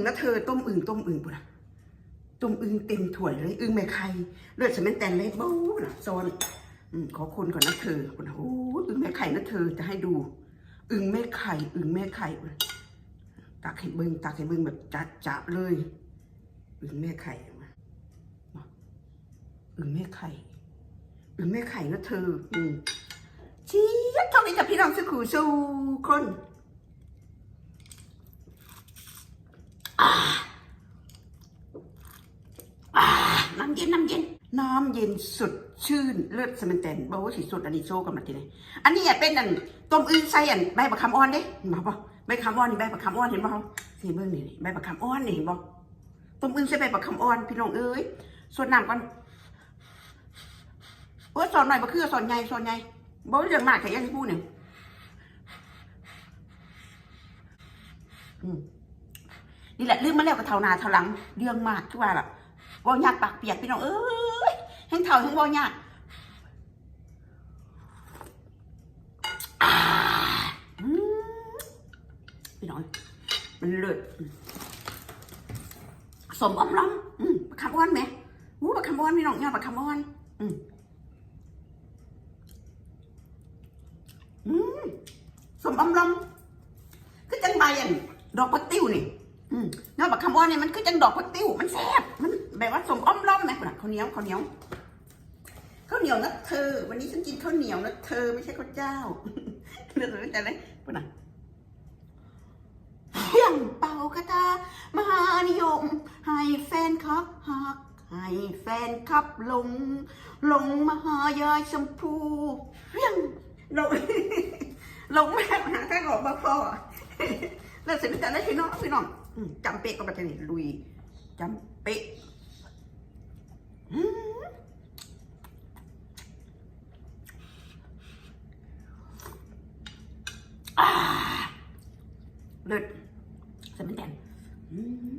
งนะเธอต้มอึ่งต้มอึ่งปุ่นอะต้มอึ่งเต็มถ้วยเลยอึ่งแม่ไข่เลือดสมันแตนเล็กบู๊นะโซนอขอคนก่อนนะเธอปุ่นอะโอ้อึ่งแม่ไข่นะเธอจะให้ดู อึ่งแม่ไข่อึ่งแม่ไข่ปุ่นตักให้เบิ้งตักให้เบิ้งแบบจัดจับเลย อึ่งแม่ไข่มาอึ่งแม่ไข่อึ่งแม่ไข่นะเธออืมชี้เท่านี้จะพี่น้องสักครู่สู้คน อ่า น้ำเย็นน้ำเย็น น้ำเย็นสดชื่นเลือดสมันแตนบอกว่าสีสดอันนี้โซ่กันมาทีไหนอันนี้อย่าเป็นอันต้มอึ่งใส่อันใบประคำอ่อนเด้มาป่ใบประคำอ่อนนี่ใบประคำอ่อนเห็นป่ะสีเบิ้งนี่ใบประคำอ่อนนี่เห็นป่ต้มอึ่งใส่ใบประคำอ่อนพี่น้องเอ้ยส่วนน้ำก่อนโอ้สอนหน่อยบ่คือสอนใหญ่สอนใหญ่บ่เรื่องมากแค่ยังพูดเนี่ยอืม นี่แหละลืมมาแล้วกับเท่านาเท่าหลังเรื่องมากทุกว่าล่ะวอยากปากเปียกพี่น้องเอ้ยแห้งเท่าแห้งวอยากพี่น้องมันเลิศอืมสมอมล้อมปลาคำอ้อนไหมวู้ปลาคำอ้อนพี่น้องเนี่ยปลาคำอ้อน อืมอืมสมอมล้อมคือจังใบอันดอกพักติ้วนี่ อืมเนาะบักคำว่าเนี่ยมันคือจังดอกพักติ้วมันแซ่บมันแบบว่าสมอ้อมล้อมไหมคุณข้าวเหนียวข้าวเหนียวข้าวเหนียวนะเธอ วันนี้ฉันกินข้าวเหนียวนะเธอไม่ใช่ข้าวเจ้าเรื่องอะไรแต่ไหนคุณน่ะเพียงเป่ากระตามหานิยม ให้แฟนคลับหักให้แฟนคลับหลงหลงมหายายชมพูเพียงหลงลงแม่หาทางออกมาพอแล้วเสร็จแล้วได้พี่น้องพี่น้องอืม จำเป๊ะก็มาทีนี้ลุยจำเป๊ะเลิศสมันแตนอืม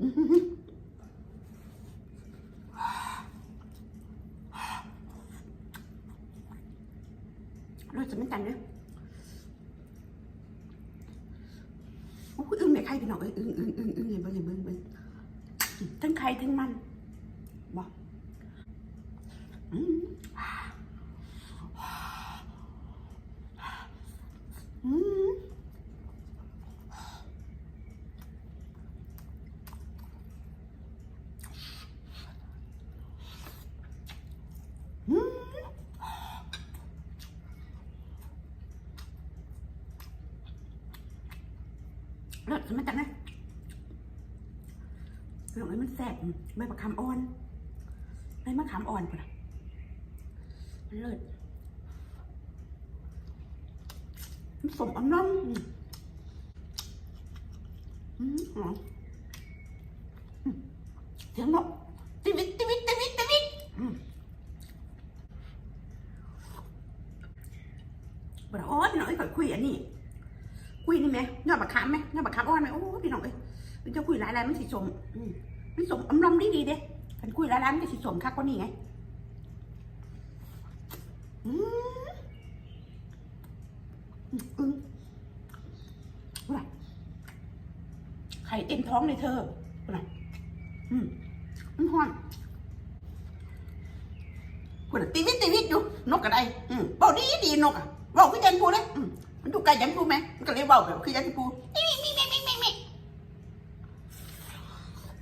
อืมเลิศสมันแตนเนี่ย โอ้ยอึ้งแม่ ไข่พี่น้องเอ้ยอึ้งอึ้งอึ้งอึ้งเห็นเบิ่งเห็นเบิ้งเบิ่งทั้งไข่ทั้งมันบอกอืมอืมอืมเลิศ มันจังนะพี่องเอ้ยมันแซ่บใบมะขามอ่อนใบมะขามอ่อนปะมันเลิศมันสมอันน้ำอืมหอมเสียงนกติวิตติวิตติวิตติวิตบ่ได้อ้ยพี่น้อยข่อยคุยอันนี้ คุยนี่ไหมยอดบักขามไหมยอดบักขามอ่อนไหมโอ้พี่น้องเอ้ยมันจะคุยหลายๆมันสิสมมันสมอำลำดีดีเด้มันคุยหลายๆมันสิสมคักกว่านี้ไงอืมอืมอึ้งว่าไข่เต็มท้องเลยเธอว่าอืมมันฮ้อนคุณตีวิตตีวิตอยู่นกก็ไดอืมเบาดีดีนกอะเบาคือจันพูดเลยอืม มันดูไก่ยันพูไหมมันก็เลยเบาแบบคือยันพูมีมีมีมีมีมี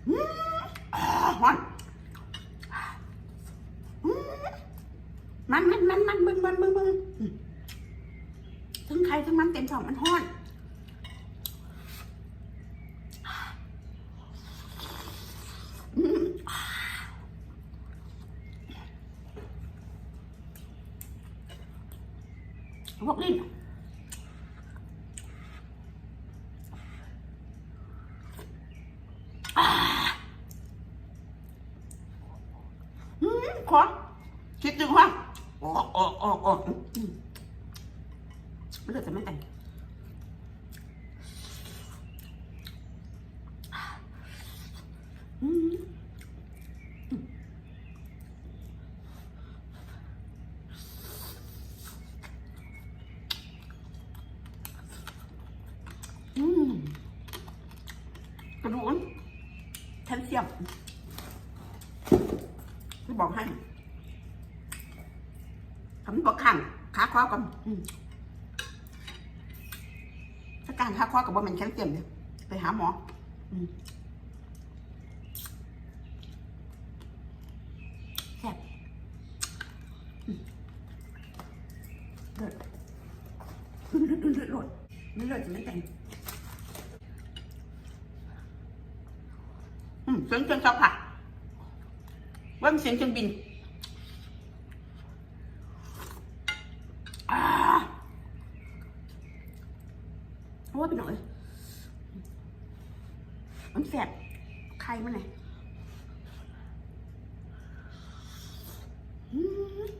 อืมอ่าฮอนอืมมันมันมันมันมึงมันมึงมึงถึงใครถึงมันเต็มท้องมันห้อน คอคิดถึว่าออกออกออกออกเลือดจะไม่แตกกระดูกแทนเสียม บอกให้ทำบอกข้างขาคว้ากันถ้าการขาคว้ากับว่ามันแข็งเตียมเนี่ยไปหาหมอแซ่บอืมเลิศเลิศเลิศเลิศเลิศไม่เลิศจะไม่แต่งอืมเสียงเครื่องซักผ้า ว่าเสียงเครื่องบินอ่าไปหน่อย มันแสบใครมันไหนอืม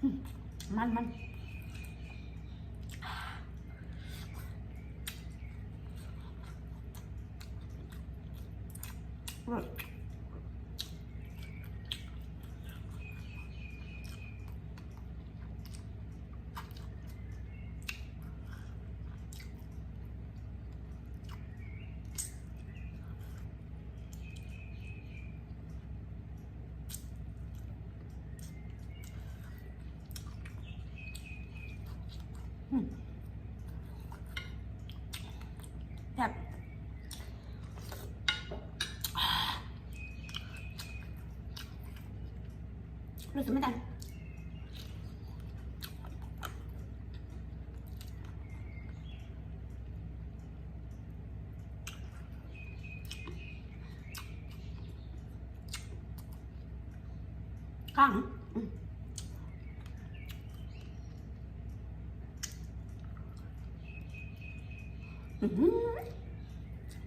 อืมมันมัน เรู้สึกไม่ดันข้างอืมอื้อหือ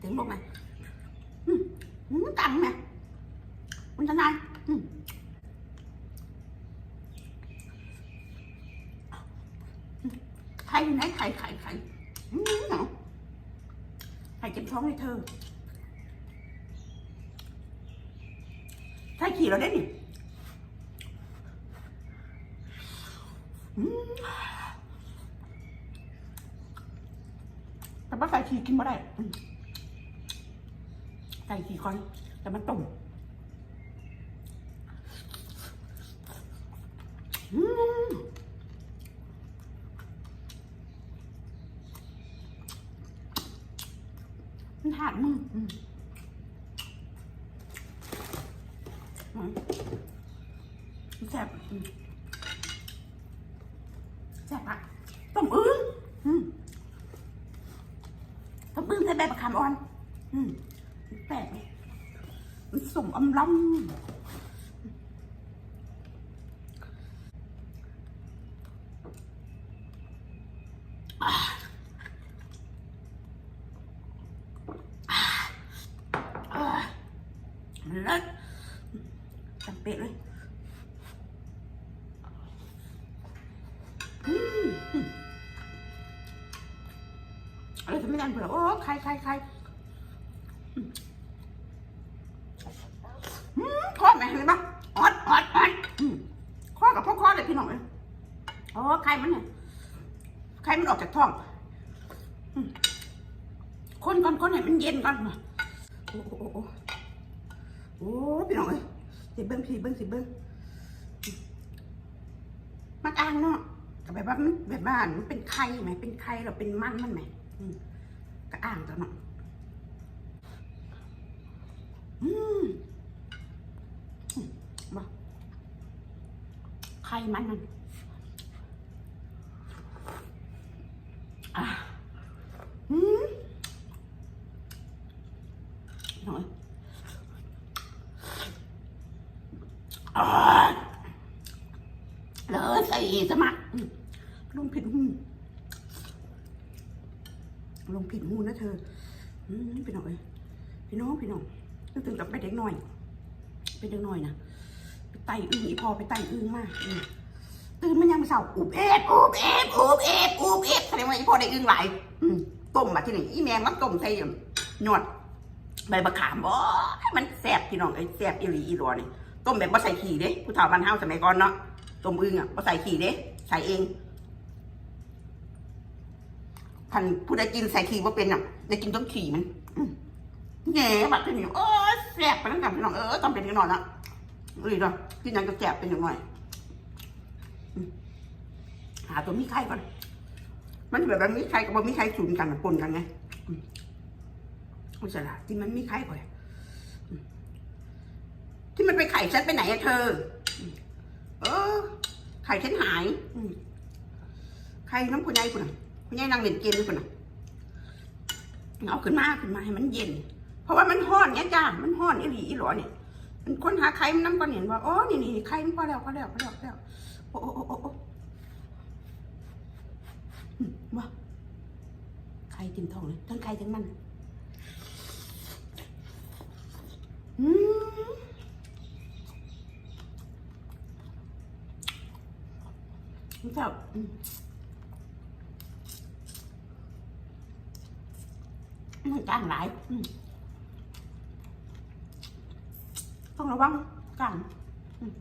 ถึงบอกไหมอืมอืมตังไหมมันจะนานอืมไข่อยู่ไหนไข่ไข่ไข่อืมเนาะไข่เจ็บท้องเลยเธอไข่ขี่เราได้นี่อืม แต่ว่าใส่ขี่กินไม่ได้อืมใส่ขี่ก่อนแต่มันตุ่มมันถาดมืออืมอืมมันแซ่บ แซ่บอะต้มอึ้งต้มอึ้งใส่ใบมะขามอ่อนแปลกไหมมันสมอำล้ำอ่าอ่าอ่ามันเลิศจำเป๊ะเลย อะไรจะไม่ได้เผื่อโอ้ใครใครใครอืมทอดไหมเห็นปะออดออดออดข้อกับพ่อข้อเลยพี่น้องเลยอ๋อไข่มันเนี่ยไข่มันออกจากท้องคนก่อนคนให้มันเย็นก่อนโอ้โอ้โอ้โอ้พี่น้องเลยสิเบิ้งสิเบิ้งสิเบิ้งมักอ่างเนาะแบบว่ามันแบบบ้านมันเป็นไข่ไหมเป็นไข่เราเป็นมันมันไหม กระอ่างตัวเนาะอืมมาไข่มันมันอะอืมหน่อยอ่าเลยใส่สมัครอืมลงผิดหู ลงผิดหูนะเธอพี่น้องพี่น้องพี่น้องนึกถึงกับไปเด็กหน่อย เป็นเด็กหน่อยนะไปไต่อึ้งอีพอไปไต่อึ้งมากตื่นมันยังไม่เศร้าอุบเอฟอุบเอฟอุบเอฟอุบเอฟแสดงว่าอีพอได้อึ้งหลายต้มมาที่นี่อีแมงมันต้มใส่หนวดใบมะขามบ่ให้มันแซ่บพี่น้องไอ้แซ่บอีหลีอีหลอนี่ต้มแบบบ่ใส่ขี้เด้ผู้เฒ่าบ้านเฮาสมัยก่อนเนาะต้มอึ้งอะบ่ใส่ขี้เด้ใส่เอง ขันผู้ใดกินใส่ขี่ว่าเป็นอะได้กินต้องขี่มันอืมแง่บัดเป็นอย่างเออแสบไปทั้งกับพี่น้องเออต้องเป็นอย่างหน่อยนะรีดอะกินยังก็แสบเป็นอย่างหน่อยหาตัวมีไข่ก่อน มันแบบว่ามีไข่กับบ่มีไข่สูนกันปนกันไงอืมอุยสละที่มันมีไข่ก่อนที่มันไปไข่ฉันไปไหนอะเธอ เออ ไข่ฉันหายไข่น้ำคุณยายคุณน่ะ คุณยายนั่งเล่นเกมอยู่คุณน่ะเอาขึ้นมาขึ้นมาให้มันเย็น เพราะว่ามันห้อนเนี้ยจ้ามันห้อนอีหลีอีหลอเนี่ยมันคนหาไข่มันน้ำก่อนเห็นว่าโอ๋อนี่นี่ไข่มันพอแล้วพอแล้วพอแล้วพอแล้วโอ้โอ้โอ้โอ้ว่าไข่เต็มท้องเลยทั้งไข่ทั้งมันอืมมันแบบอืมมัน กลางหลายต้องระวังกลางอืม